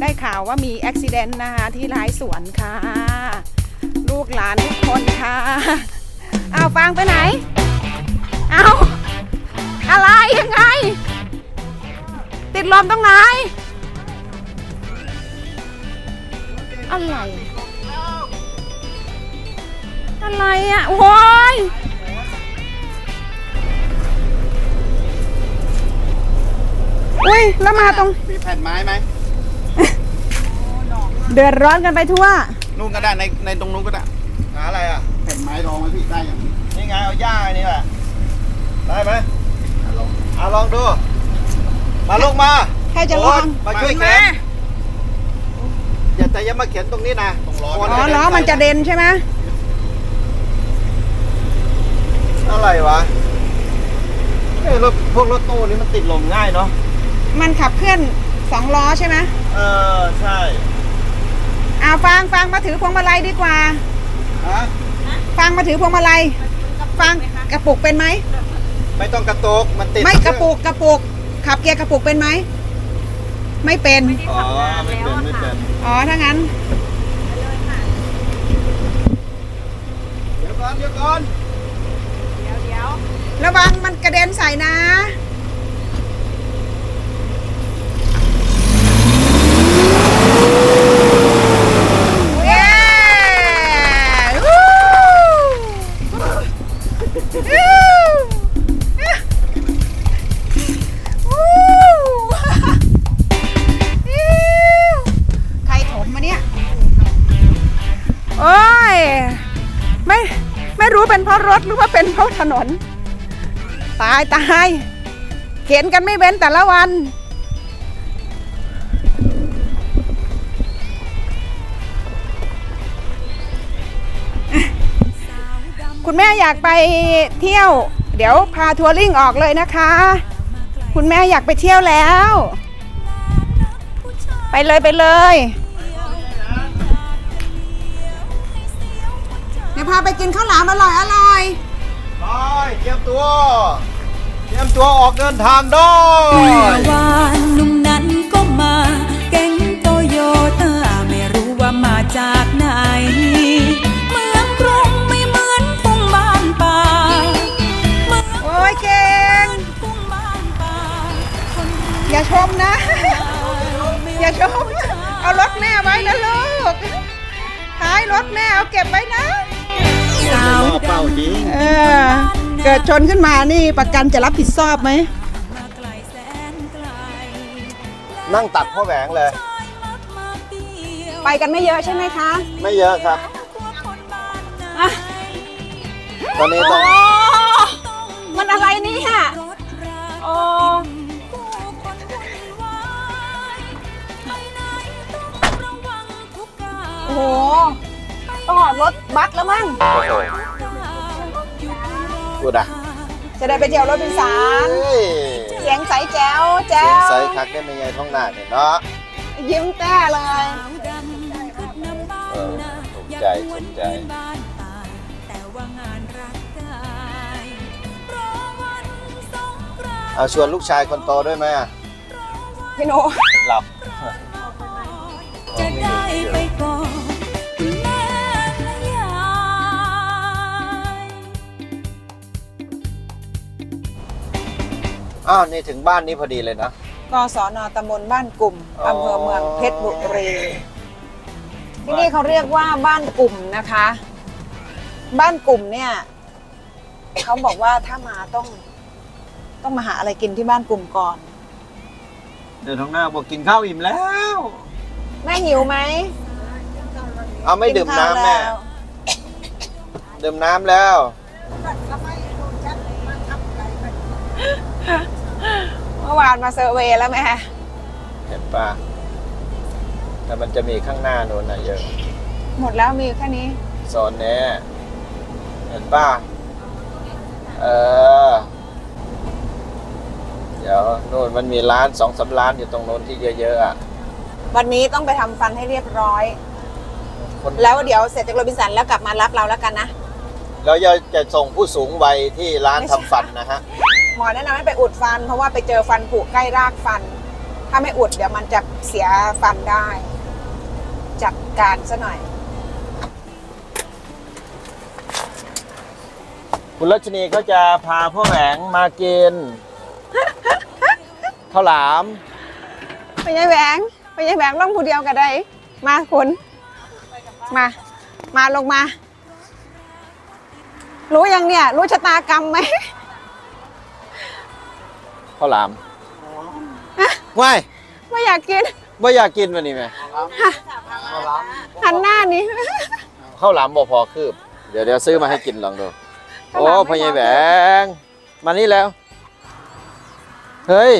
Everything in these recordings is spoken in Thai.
ได้ข่าวว่ามีอุบิเหตุนะคะที่ร้ายสวนค่ะ ลูกหลานทุกคนค่ะเอาฟังไปไหน เอาอะไรยังไง ติดลมตรงไหน อะไร อะไรอะโอ้ยอุ้ยแล้วมาตรง มีแผ่นไม้ไหม เดือดร้อนกันไปทั่ว นู่นก็ได้ในในตรงนู้นก็ได้หาอะไรอะแผ่นไม้รองไว้พี่ได้อย่างนี้นี่ไงเอาหญ้าอันนี่แหละได้ไหมลองเอาลองดู มาลงมาใครจะลองโมาช่วยเข็นอย่าแต่อย่ามาเข็นตรงนี้นะตรงล้ออ๋อล้อมันจะเด่นใช่ไหมอะไรวะเอ้ยรถพวกรถตู้นี่มันติดลมง่ายเนาะมันขับเคลื่อนสองล้อใช่ไหมเออใช่ เอาฟังฟังมาถือพวงมาลัยดีกว่าฮะฟังมาถือพวงมาลัยฟังกระปุกเป็นไหมไม่ต้องกระตุกมันติดไม่กระปุกกระปุก ขับเกียร์กระปุกเป็นไหมไม่เป็นอ๋อไม่เป็นไม่เป็นอ๋อถ้างั้นเดี๋ยวก่อนเดี๋ยวก่อนระวังมันกระเด็นใส่นะายตายเข็นกันไม่เว้นแต่ละวัน คุณแม่อยากไปเที่ยว เดี๋ยวพาทัวริ่งออกเลยนะคะ คุณแม่อยากไปเที่ยวแล้ว ไปเลยไปเลยเดี๋ยวพาไปกินข้าวหลามอร่อยอร่อยไปเตรียมตัว รียมตัวออกเดินทางด้วเมื่อยวานหนุ่มนั้นก็มาแก๊งโตโยต้าไม่รู้ว่ามาจากไหน เมืองกรุงไม่เหมือนทุ่งบ้านป่าเมืองโอ้ยเก่งทุ่งบ้านป่าคนอย่าชมนะ อย่าชม เอารถแม่ไว้นะลูกท้ายรถแม่เอาเก็บไว้นะ สาวเป้าจริงเออ เกิดชนขึ้นมานี่ประกันจะรับผิดชอบไหมมาไกลแสนไกลนั่งตักพ่อแหวงเลยรถมาเที่ยวไปกันไม่เยอะใช่ไหมคะ ไม่เยอะครับตัวคนบ้านไหนอะตอนนี้โอ้ต้องมันอะไรเนี่ยรถราโอ้ผู้คนวุ่นวายไปไหนต้องระวังทุกการโอ้โหต้องออกรถบัสแล้วมั้ง พูดอะจะได้ไปเที่ยวรถเป็นสารเฮ้ยเสียงใสแจ๋วแจ๋เสียงวใสคักได้ไม่ไงท้องหน้าเนี่ยเนาะยิ้มแต้เลยเออถูกใจถูกใจแต่ว่างานรักกายรอวันสงกรานต์เอาชวนลูกชายคนโตด้วยไหมอะพี่โนหลับจะได้ไปก่อน อ้าวนี่ถึงบ้านนี้พอดีเลยนะกศนตำบลบ้านกลุ่มอ๋ออ อำเภอเมืองเพชรบุรีที่นี่เขาเรียกว่าบ้านกลุ่มนะคะ บ้านกลุ่มเนี่ย เขาบอกว่าถ้ามาต้อง ต้องมาหาอะไรกินที่บ้านกลุ่มก่อน เดินท้องหน้าบอกกินข้าวอิ่มแล้ว แม่หิวไหมเอาไม่ดื่มกิข้าวน้ำแม่ล้วดื่มน้ำแล้ว เมื่อวานมาเซอร์เวย์แล้วแม่เห็นป่ะแต่มันจะมีข้างหน้าโน้นนะเยอะ หมดแล้วมีแค่นี้โซนเนี้ยเห็นป่ะ เออ เดี๋ยวโน่นมันมีร้านสองสามร้านอยู่ตรงโน้นที่เยอะๆอะ วันนี้ต้องไปทำฟันให้เรียบร้อย คนแล้วเดี๋ยวเสร็จจากโรบินสันแล้วกลับมารับเราแล้วกันนะเราจะจะส่งผู้สูงวัยที่ร้านทำฟันนะฮะ หมอแนะนำให้ไปอุดฟัน เพราะว่าไปเจอฟันผุใกล้รากฟัน ถ้าไม่อุดเดี๋ยวมันจะเสียฟันได้ จัดการซะหน่อย คุณรัชนีเขาจะพาพ่อแหวงมากิน ข้าวหลามไปยายแหวงไปยายแหวงล่องผู้เดียวกันได้มาคุณมา มาลงมา รู้ยังเนี่ย รู้ชะตากรรมไหม ข้าวหลามว่ายไม่อยากกินว่าอยากกินวันนี้ไหมหันหน้านี้ข้าวหลามบ่พอคืบ เดี๋ยวเดี๋ยวซื้อมาให้กินลองดูข้าวโอ้หลามไม่พ่อใหญ่พอแหวงมานี่แล้ว เฮ้ย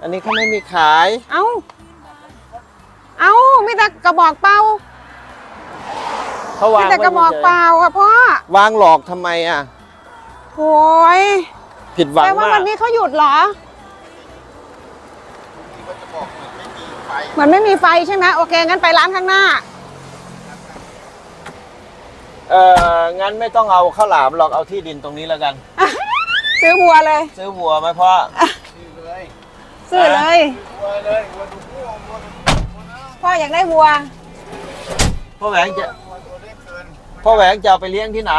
อันนี้เขาไม่มีขาย เอาเอามีแต่กระบอกเปล่าเขาวามีงแต่กระบอกเปล่าอะพ่อ วางหลอกทำไมอะโอ้ย ผิดหวังแต่ว่ามาวักนนี้เขาหยุดเหรอ เหมือนไม่มีไฟใช่ไหมโอเค งั้นไปร้านข้างหน้า เอองั้นไม่ต้องเอาข้าวหลามหรอกเอาที่ดินตรงนี้แล้วกัน ซื้อวัวเลย ซื้อวัวไหมพ่อ ซื้อเลย พ่ออยากได้วัว พ่อแหวงจะพ่อแหวงจะเอาไปเลี้ยงที่ไหน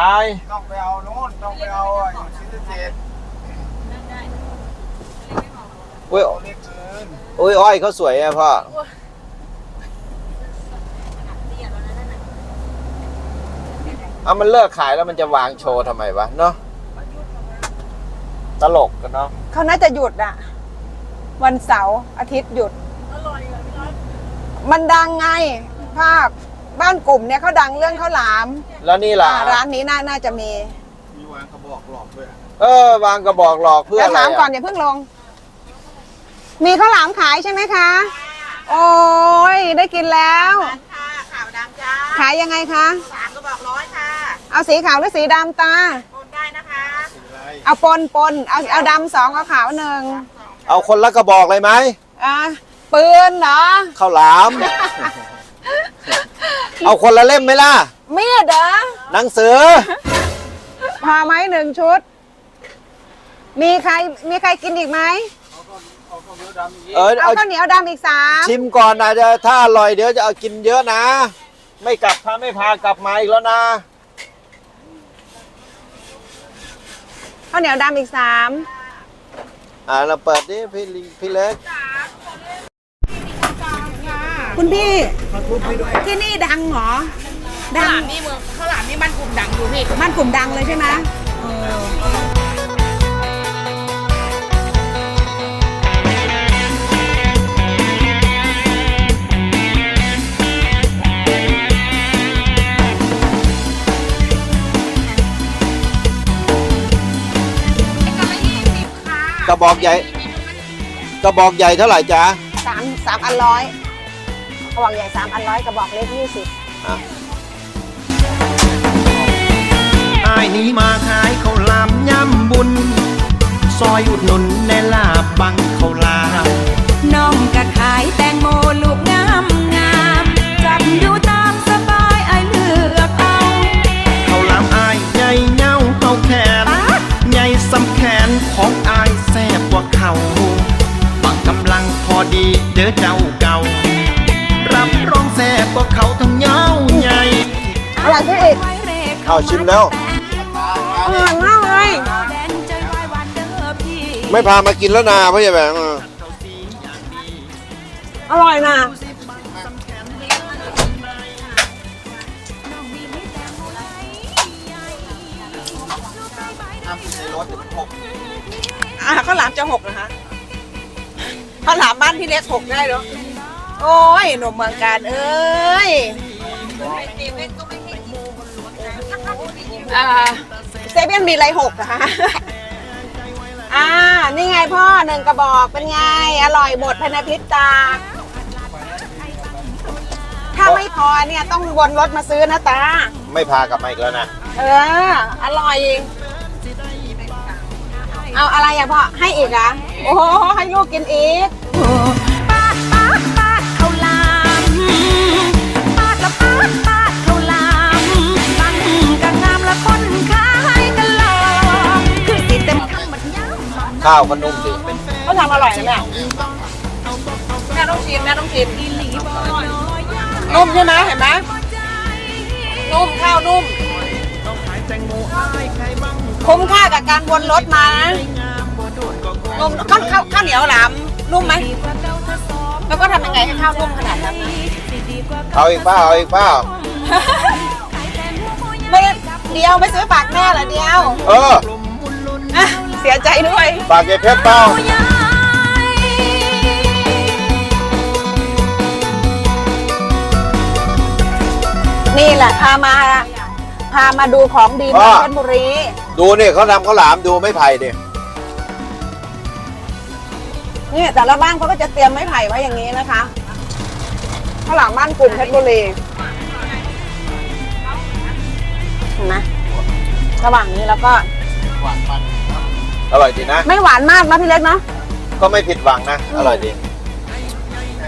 ต้องไปเอาโน่นต้องไปเอาอยู่ชิ้นเศษ อุ้ยอุ้ยอ้อยเขาสวยอะพ่อเอามันเลิกขายแล้วมันจะวางโชว์ทำไมวะเนาะตลกกันเนาะเขาน่าจะหยุดอะวันเสาร์อาทิตย์หยุด มันดังไง ภาพบ้านกลุ่มเนี่ยเขาดังเรื่องข้าวหลาม แล้วนี่ล่ะ ร้านนี้น่าน่าจะมี มีวางกระบอกหลอกด้วย เออ วางกระบอกหลอกเพื่ออะไรถามก่อนอย่าเพิ่งลง มีข้าวหลามขายใช่ไหมคะ โอ้ยได้กินแล้ว ค่ะขาวดำจ้าขายยังไงคะ สามกระบอกร้อยค่ะเอาสีขาวหรือสีดำตา โอนได้นะคะเอาปนปนเอาเอาดำสองเอาขาวหนึ่งเอาคนละกระบอกเลยไหมอะปืนเหรอ ข้าวหลาม เอาคนละเล่มไหมล่ะ มีดเหรอหนังสือ พอไหมหนึ่งชุด มีใครมีใครกินอีกไหม เออเอาเอาข้าวเหนียวดำอีกสามชิมก่อนนะเดี๋ยวถ้าอร่อยเดี๋ยวจะเอากินเยอะนะ ไม่กลับถ้าไม่พากลับมาอีกแล้วนะ ข้าวเหนียวดำอีกสามอ่าเราเปิดดิพี่ลิงพี่เล็กคุณพี่ที่นี่ดังเหรอดังนี่เมืองข้าวหลามนี่มันกลุ่มดังอยู่พี่ บ้านกลุ่มดังเลยใช่ไหมเออ บอกใหญ่กระบอกใหญ่เท่าไหร่จ๊ะสามสามอันร้อยกระบอกใหญ่สามอันร้อยกระบอกเล็กยี่สิบอายนี้มาขายข้าวหลามย่ำบุญ ซอยอุดหนุนในลาบบังข้าวหลาม น้องก็ขายแตงโมลูกงามงามจับดูต เรกเอาชิมแล้ว อร่อยมากเลยแดนใจไว้วันเด้อพี่ไม่พามากินแล้วนาพ่อใหญ่แหวงเอออร่อยนะอ่าข้าวหลามจะหกนะคะข้าวหลามบ้านพี่เล็กหกได้เหรอ โอ้ยหนุ่มเมืองการเอ้ย อ่าเซเว่นมีอะไรหกอะคะอ่า นี่ไงพ่อหนึ่งกระบอกเป็นไง อร่อยหมดภายในพริบตา ถ้าไม่พอเนี่ยต้องวนรถมาซื้อนะตา ไม่พากลับมาอีกแล้วนะ เออ อร่อย เอาอะไรอะพ่อ ให้อีกเหรอะโอ้โห ให้ลูกกินอีกโอ้ปาดปาดปาดข้าวหลามปาดละปาดปาด ละคนขายกันหลอกคือสิเต็มคำบัดย้ำข้าวก็นุ่มดีเขาทำอร่อยนะแม่ม่ต้องชิมแม่ต้องชิมนุ่มใช่ไหมเห็นไหมนุ่มข้าวนุ่มต้องขายแตงโมอ้ายใครบ้างคุ้มค่ากับการวนรถมานะงามบ่โดดก็ก็นุ่มข้าวข้าวข้าวเหนียวหลามนุ่มไหมแล้วก็ทำยังไงให้ข้าวนุ่มขนาดนั้นนะเอาอีกเปล่าเอาอีกเปล่าไม่ได้ เดียวไม่ซื้อฝากแม่เหรอเดียวเอออะเสียใจด้วย ฝากยายเพชรเปล่านี่แหละพามาพามาดูของดีเมืองเพชรบุรีดูนี่เขาทำข้าวหลามดูไม่ไผ่ดินี่แต่ละบ้านเขาก็จะเตรียมไม้ไผ่ไว้อย่างนี้นะคะข้าวหลามบ้านกลุ่มเพชรบุรี ห็นไหมระหว่างนี้แล้วก็อร่อยดีนะ ไม่หวานมากนะพี่เล็กเนาะก็ไม่ผิดหวังนะ อร่อยดี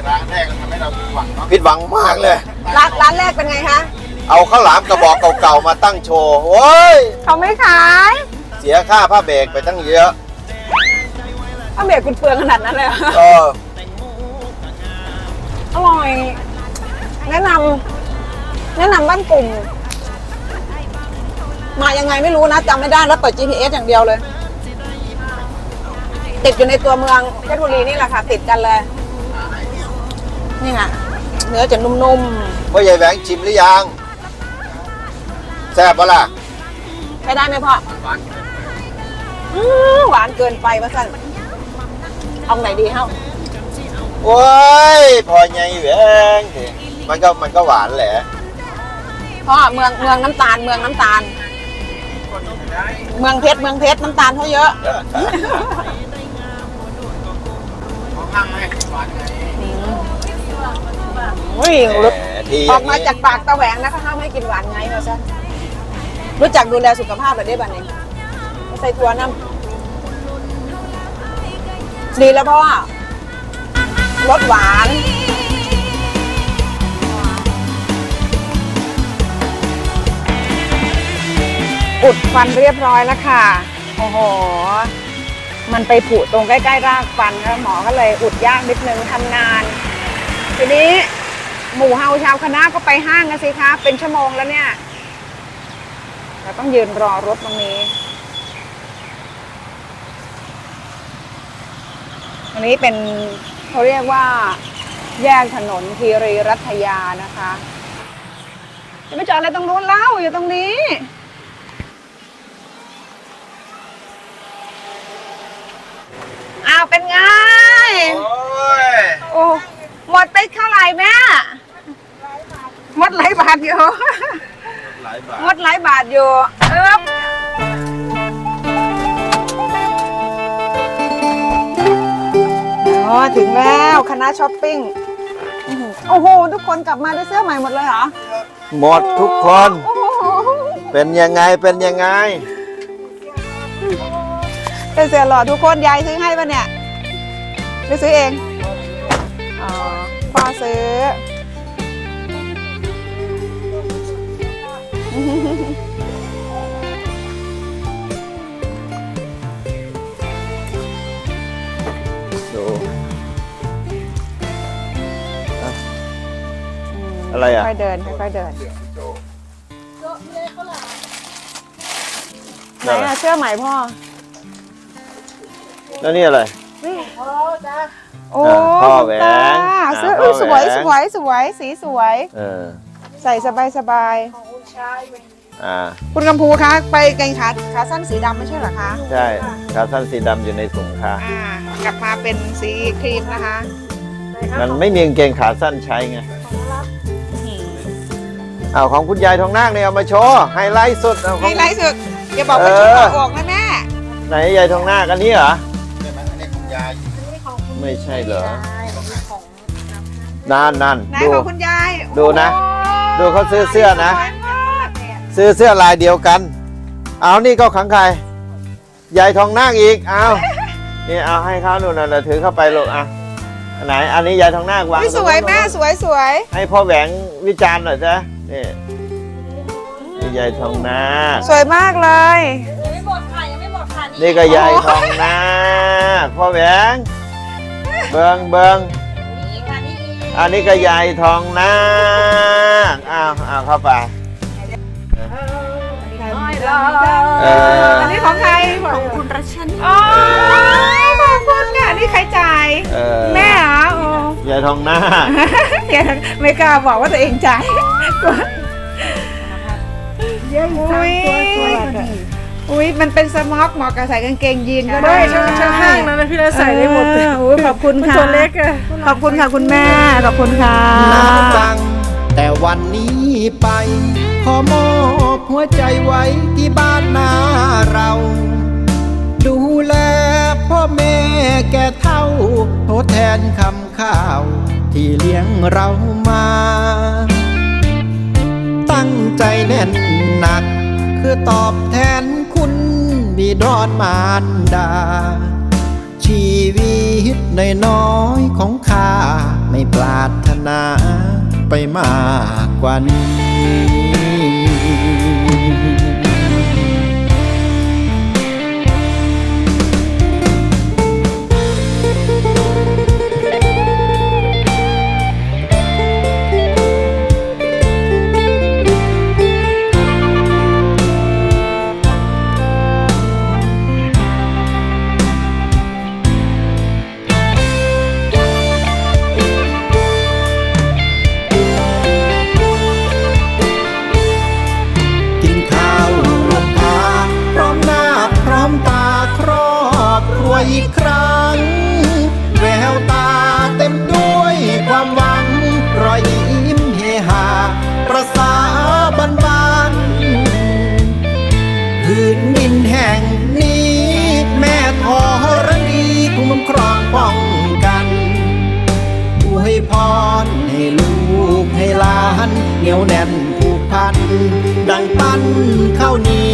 ร้านแรกก็ทำให้เราผิดหวังผิดหวังมากเลย ร้านร้านแรกเป็นไงคะเอาข้าวหลามกระบอกเก่าๆมาตั้งโชว์โอ้ยเขาไม่ขายเสียค่าผ้าเบรกไปตั้งเยอะถ้าเบรกคุณเปลืองขนาดนั้นเลยเหรอเอออร่อย แนะนำแนะนำบ้านกลุ่ม มายังไงไม่รู้นะจำไม่ได้แล้วเปิด GPS อย่างเดียวเลย ติดอยู่ในตัวเมืองเพชรบุรีนี่แหละค่ะ ติดกันเลย นี่ไงเนื้อจะนุ่มว่ายายแหวงชิมหรือยังแซ่บปะล่ะๆใช้ได้ไหมพ่ออื้อหวานเกินไปว่าสั่นเอาไหนดีเฮ้าโอ้ยพอไงแหวงสิมันก็มันก็หวานแหละพ่อเมืองเมืองน้ำตาลเมืองน้ำตาล เมืองเพชรเมืองเพชรน้ำตาลเขาเยอะอุ้ยรถแหมที่อออย่างกมานี้จากปากตะแหวงนะคะห้ามให้กินหวานไงมาซะรู้จักดูแลสุขภาพแบบได้บ้านี้ใส่ถั่วน้ำดีแล้วพ่อรสหวาน อุดฟันเรียบร้อยแล้วค่ะ โอ้โห มันไปผุตรงใกล้ๆรากฟันแล้วหมอก็เลยอุดยากนิดนึงทำนาน ทีนี้หมู่เฮาชาวคณะก็ไปห้างกันสิคะเป็นชั่วโมงแล้วเนี่ย เราต้องยืนรอรถตรงนี้อันนี้เป็นเขาเรียกว่าแยกถนนคีรีรัตยานะคะ จะไม่จอดอะไรตรงนู้นเล่าอยู่ตรงนี้ อ้าวเป็นไง โอ้ยโอ้หมดไปเท่าไหร่แม่หมดหลายบาทอยู่ หลายบาท หมดหลายบาทอยู่ เอ๊บอ๋อถึงแล้วคณะช้อปปิ้งอื้อหือโอ้โห ทุกคนกลับมาด้วยเสื้อใหม่หมดเลยเหรอหมดทุกคน โอ้โหเป็นยังไงเป็นยังไง เป็นเสื้อหล่อทุกคนยายซื้อให้ปะเนี่ยหรือซื้อเองอ๋อพ่อซื้อดูอะไรอะ ค่อยๆเดินค่อยๆเดินไหนอะเสื้อใหม่พ่อ แล้วนี่อะไร โอ้อ่าพ่อแหวนคุณตาอ่าเสื้อพ่อเอ้ยสวยแหวนสวยสวยสีสวย เออ ใส่สบายสบายอ่าๆคุณกำพูคะไปกางขาขาสั้นสีดำไม่ใช่เหรอคะใช่ขาสั้นสีดำอยู่ในถุงค่ะ อ่ากลับมาเป็นสีครีมนะคะมันไม่มีกางเกงขาสั้นใช้ไงเอาของคุณยายทองนาคเนี่ยเอามาโชว์ไฮไลท์สุดเอาขอให้งไลท์สุดอย่าบอกว่าเอชุดอออกนะแม่ไหนยายทองนาคอันนี้เหรอ ไม่ใช่เหรอ นั่นนั่นไหนดู ของคุณยายดูนะ โอ้ดูเขาซื้อเสื้อนะ สวยมากซื้อเสื้อลายเดียวกัน เอานี่ก็ขังใครยายทองนาคอีก เอานี่เอาให้เขาหนูน่ะถือเข้าไปลูกอะอันไหน อันนี้ยายทองนาควางอุ๊ยสวยตรงนู้นแม่สวยสวย ให้พ่อแหวงวิจารณ์หน่อยจ้ะนี่นี่ยายทองนาคสวยมากเลย นี่ก็ยายทองนาคพ่อแหวงเบิงเบิงนอันนี้ก็ยายทองนาคอ้าวอ้าวเข้าไปเอออันนี้ของใครของคุณรัชนีอ๋อขอบคุณค่ะนี่ใครจ่ายเออแม่เหรอโอ้ยายทองนาคเดี๋ยวไม่กล้าบอกว่าตัวเองจ่ายกลัวอุ้ย อุ้ยมันเป็นสม็อกเหมาะกับใส่กางเกงยีนก็ได้ช่างช่างห้างนะพี่เราใส่ได้หมดเอออุ้ยขอบคุณค่ะ ตัวเล็กอะขอบคุณค่ะคุณแม่ ขอบคุณค่ะนาจัง แต่วันนี้ไป ขอมอบหัวใจไว้ที่บ้านนาเรา ดูแลพ่อแม่แก่เท่าทดแทนคำข้าว ที่เลี้ยงเรามา ตั้งใจแน่นหนัก คือตอบแทนคุณบิ ดอนมารดา ชีวิตในน้อยของข้า ไม่ปรารถนาไปมากกว่านี้ เหนียวแน่นผูกพัน ดังปั้นข้าวเหนียว